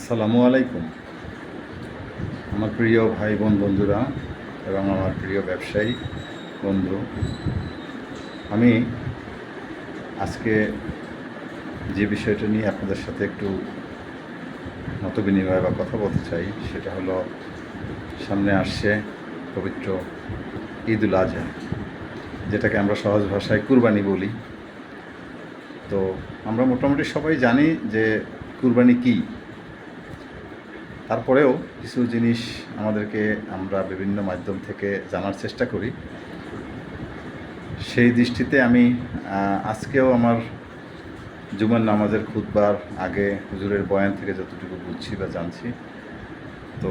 আসসালামু আলাইকুম। আমার প্রিয় ভাই বোন বন্ধুরা এবং আমার প্রিয় ব্যবসায়ী বন্ধু, আমি আজকে যে বিষয়টা নিয়ে আপনাদের সাথে একটু মত বিনিময় বা কথা বলতে চাই, সেটা হলো সামনে আসছে পবিত্র ঈদুল আজহা, যেটাকে আমরা সহজ ভাষায় কুরবানি বলি। তো আমরা মোটামুটি সবাই জানি যে কুরবানি কী। তারপরেও কিছু জিনিস আমাদেরকে আমরা বিভিন্ন মাধ্যম থেকে জানার চেষ্টা করি। সেই দৃষ্টিতে আমি আজকেও আমার জুমার নামাজের খুদবার আগে হুজুরের বয়ান থেকে যতটুকু বুঝছি বা জানছি, তো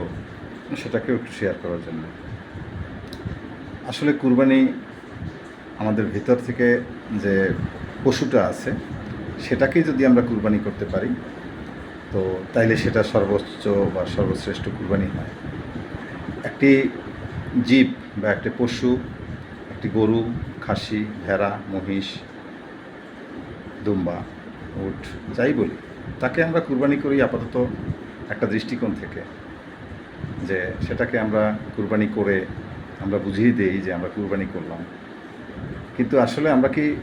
সেটাকেও একটু শেয়ার করার জন্য। আসলে কুরবানি আমাদের ভিতর থেকে যে পশুটা আছে, সেটাকেই যদি আমরা কুরবানি করতে পারি তো তাইলে সেটা সর্বোচ্চ বা সর্বশ্রেষ্ঠ কুরবানি হয়। একটি জীব বা একটি পশু, একটি গরু, খাসি, ভেড়া, মহিষ, দুম্বা, উট, যাই বলি, তাকে আমরা কুরবানি করি আপাতত একটা দৃষ্টিকোণ থেকে যে সেটাকে আমরা কুরবানি করে আমরা বুঝিয়ে দিই যে আমরা কুরবানি করলাম। কিন্তু আসলে আমরা কি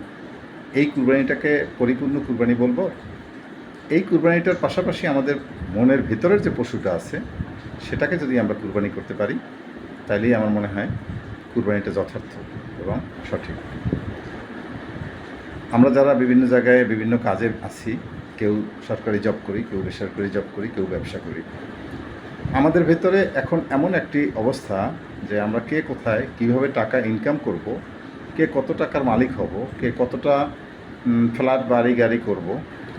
এই কুরবানিটাকে পরিপূর্ণ কুরবানি বলব? এই কুরবানিটার পাশাপাশি আমাদের মনের ভিতরের যে পশুটা আছে, সেটাকে যদি আমরা কুরবানি করতে পারি, তাইলেই আমার মনে হয় কুরবানিটা যথার্থ এবং সঠিক। আমরা যারা বিভিন্ন জায়গায় বিভিন্ন কাজে আছি, কেউ সরকারি জব করি, কেউ বেসরকারি জব করি, কেউ ব্যবসা করি, আমাদের ভেতরে এখন এমন একটি অবস্থা যে আমরা কে কোথায় কীভাবে টাকা ইনকাম করব, কে কত টাকার মালিক হব, কে কতটা ফ্ল্যাট, বাড়ি, গাড়ি করব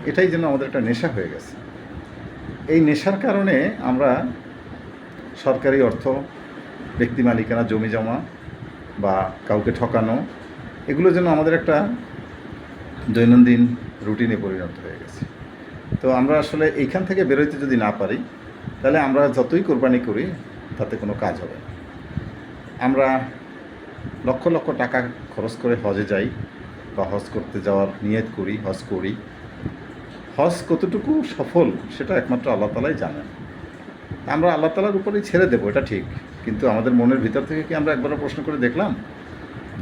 এটাই যেন আমাদের একটা নেশা হয়ে গেছে। এই নেশার কারণে আমরা সরকারি অর্থ, ব্যক্তি মালিকানা, জমি জমা বা কাউকে ঠকানো, এগুলো যেন আমাদের একটা দৈনন্দিন রুটিনে পরিণত হয়ে গেছে। তো আমরা আসলে এইখান থেকে বেরোইতে যদি না পারি, তাহলে আমরা যতই কোরবানি করি, তাতে কোনো কাজ হবে না। আমরা লক্ষ লক্ষ টাকা খরচ করে হজে যাই বা হজ করতে যাওয়ার নিয়ত করি, হজ করি। হজ কতটুকু সফল, সেটা একমাত্র আল্লাহ তালাই জানেন। আমরা আল্লাহ তালার উপরেই ছেড়ে দেবো, এটা ঠিক। কিন্তু আমাদের মনের ভিতর থেকে কি আমরা একবারও প্রশ্ন করে দেখলাম?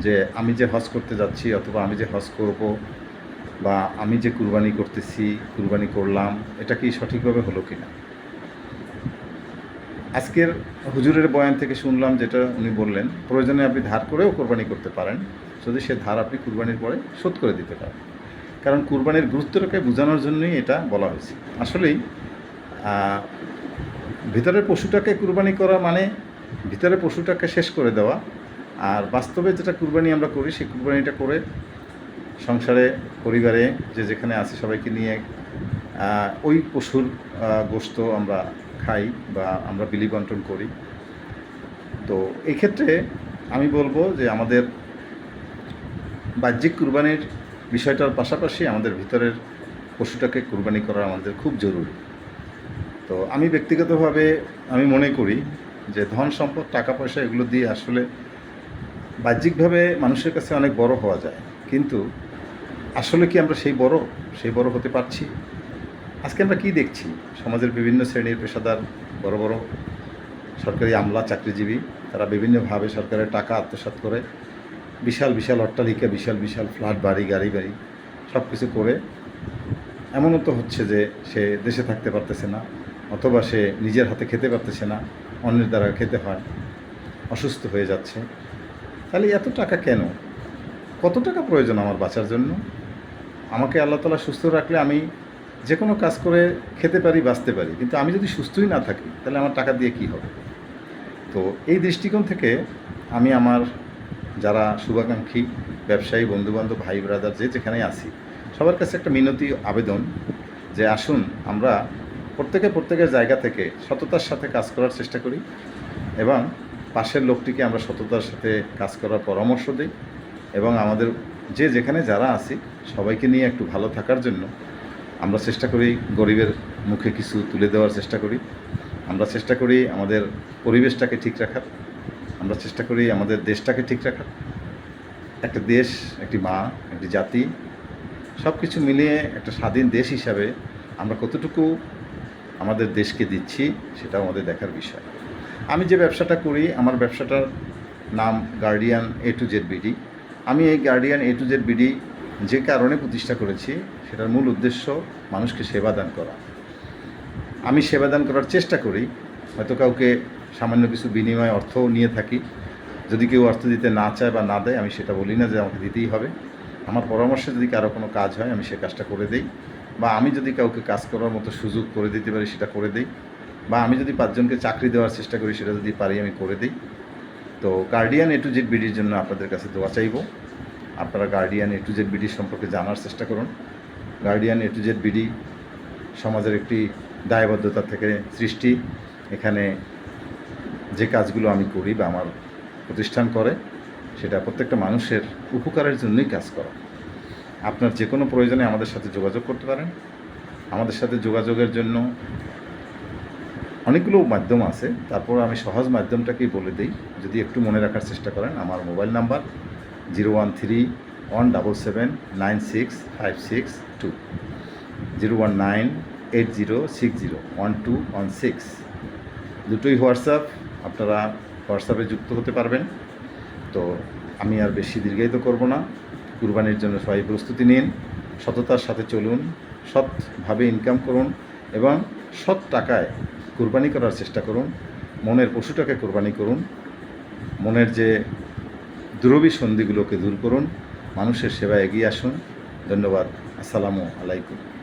যে আমি যে হজ করতে যাচ্ছি অথবা আমি যে হজ করব বা আমি যে কুরবানি করতেছি, কুরবানি করলাম, এটা কি সঠিকভাবে হলো কি না আজকের হুজুরের বয়ান থেকে শুনলাম যেটা উনি বললেন, প্রয়োজনে আপনি ধার করেও কোরবানি করতে পারেন, যদি সে ধার আপনি কুরবানির পরে শোধ করে দিতে পারেন। কারণ কুরবানির গুরুত্বটাকে বোঝানোর জন্যই এটা বলা হয়েছে। আসলেই ভিতরের পশুটাকে কুরবানি করা মানে ভিতরের পশুটাকে শেষ করে দেওয়া, আর বাস্তবে যেটা কুরবানি আমরা করি, সেই কুরবানিটা করে সংসারে, পরিবারে, যে যেখানে আছে সবাইকে নিয়ে ওই পশুর গোশত আমরা খাই বা আমরা বিলি বন্টন করি। তো এই ক্ষেত্রে আমি বলব যে আমাদের বাহ্যিক কুরবানির বিষয়টার পাশাপাশি আমাদের ভিতরের পশুটাকে কুরবানি করা আমাদের খুব জরুরি। তো আমি ব্যক্তিগতভাবে আমি মনে করি যে ধন সম্পদ, টাকা পয়সা এগুলো দিয়ে আসলে বাহ্যিকভাবে মানুষের কাছে অনেক বড় হওয়া যায়। কিন্তু আসলে কি আমরা সেই বড়? সেই বড় হতে পারছি? আজকে আমরা কি দেখছি? সমাজের বিভিন্ন শ্রেণির পেশাদার বড় বড় সরকারি আমলা, চাকরিজীবী, তারা বিভিন্নভাবে সরকারের টাকা আত্মসাৎ করে বিশাল বিশাল অট্টালিকা, বিশাল বিশাল ফ্ল্যাট, বাড়ি, গাড়ি, বাড়ি সব কিছু করে এমনও তো হচ্ছে যে সে দেশে থাকতে পারতেছে না, অথবা সে নিজের হাতে খেতে পারতেছে না, অন্যের দ্বারা খেতে হয়, অসুস্থ হয়ে যাচ্ছে। তাহলে এত টাকা কেন? কত টাকা প্রয়োজন আমার বাঁচার জন্য? আমাকে আল্লাহ তালা সুস্থ রাখলে আমি যে কোনো কাজ করে খেতে পারি, বাঁচতে পারি, কিন্তু আমি যদি সুস্থই না থাকি, তাহলে আমার টাকা দিয়ে কী হবে? তো এই দৃষ্টিকোণ থেকে আমি আমার যারা শুভাকাঙ্ক্ষী ব্যবসায়ী, বন্ধুবান্ধব, ভাই ব্রাদার যে যেখানেই আছি, সবার কাছে একটা মিনতি, আবেদন যে আসুন, আমরা প্রত্যেকে প্রত্যেকের জায়গা থেকে সততার সাথে কাজ করার চেষ্টা করি এবং পাশের লোকটিকে আমরা সততার সাথে কাজ করার পরামর্শ দিই এবং আমাদের যে যেখানে যারা আছি, সবাইকে নিয়ে একটু ভালো থাকার জন্য আমরা চেষ্টা করি গরিবের মুখে কিছু তুলে দেওয়ার চেষ্টা করি। আমরা চেষ্টা করি আমাদের পরিবেশটাকে ঠিক রাখার। আমরা চেষ্টা করি আমাদের দেশটাকে ঠিক রাখার। একটা দেশ, একটি মা, একটি জাতি সব কিছু মিলিয়ে একটা স্বাধীন দেশ হিসাবে আমরা কতটুকু আমাদের দেশকে দিচ্ছি সেটাও আমাদের দেখার বিষয়। আমি যে ব্যবসাটা করি, আমার ব্যবসাটার নাম guardian A to Z BD আমি এই guardian A to Z BD যে কারণে প্রতিষ্ঠা করেছি, সেটার মূল উদ্দেশ্য মানুষকে সেবা দান করা। আমি সেবাদান করার চেষ্টা করি, হয়তো কাউকে সামান্য কিছু বিনিময় অর্থও নিয়ে থাকি। যদি কেউ অর্থ দিতে না চায় বা না দেয়, আমি সেটা বলি না যে আমাকে দিতেই হবে। আমার পরামর্শে যদি কারও কোনো কাজ হয়, আমি সে কাজটা করে দিই। বা আমি যদি কাউকে কাজ করার মতো সুযোগ করে দিতে পারি, সেটা করে দিই। বা আমি যদি পাঁচজনকে চাকরি দেওয়ার চেষ্টা করি, সেটা যদি পারি, আমি করে দিই। তো গার্ডিয়ান এ টু জেড বিডির জন্য আপনাদের কাছে দোয়া চাইব। আপনারা guardian A to Z BD সম্পর্কে জানার চেষ্টা করুন। Guardian A to Z BD সমাজের একটি দায়বদ্ধতা থেকে সৃষ্টি। এখানে যে কাজগুলো আমি করি বা আমার প্রতিষ্ঠান করে, সেটা প্রত্যেকটা মানুষের উপকারের জন্যই কাজ করা। আপনার যে কোনো প্রয়োজনে আমাদের সাথে যোগাযোগ করতে পারেন। আমাদের সাথে যোগাযোগের জন্য অনেকগুলো মাধ্যম আছে। তারপর আমি সহজ মাধ্যমটাকেই বলে দিই। যদি একটু মনে রাখার চেষ্টা করেন, আমার mobile number zero one three one double seven nine six five six two. Zero one nine eight zero six zero one two one six. দুটোই হোয়াটসঅ্যাপ। আপনারা হোয়াটসঅ্যাপে যুক্ত হতে পারবেন। তো আমি আর বেশি দীর্ঘায়িত করব না। কুরবানির জন্য সবাই প্রস্তুতি নিন। সততার সাথে চলুন। সৎভাবে ইনকাম করুন এবং সৎ টাকায় কুরবানি করার চেষ্টা করুন। মনের পশুটাকে কোরবানি করুন। মনের যে দুরবী সন্ধিগুলোকে দূর করুন। মানুষের সেবা এগিয়ে আসুন। ধন্যবাদ। আসসালামু আলাইকুম।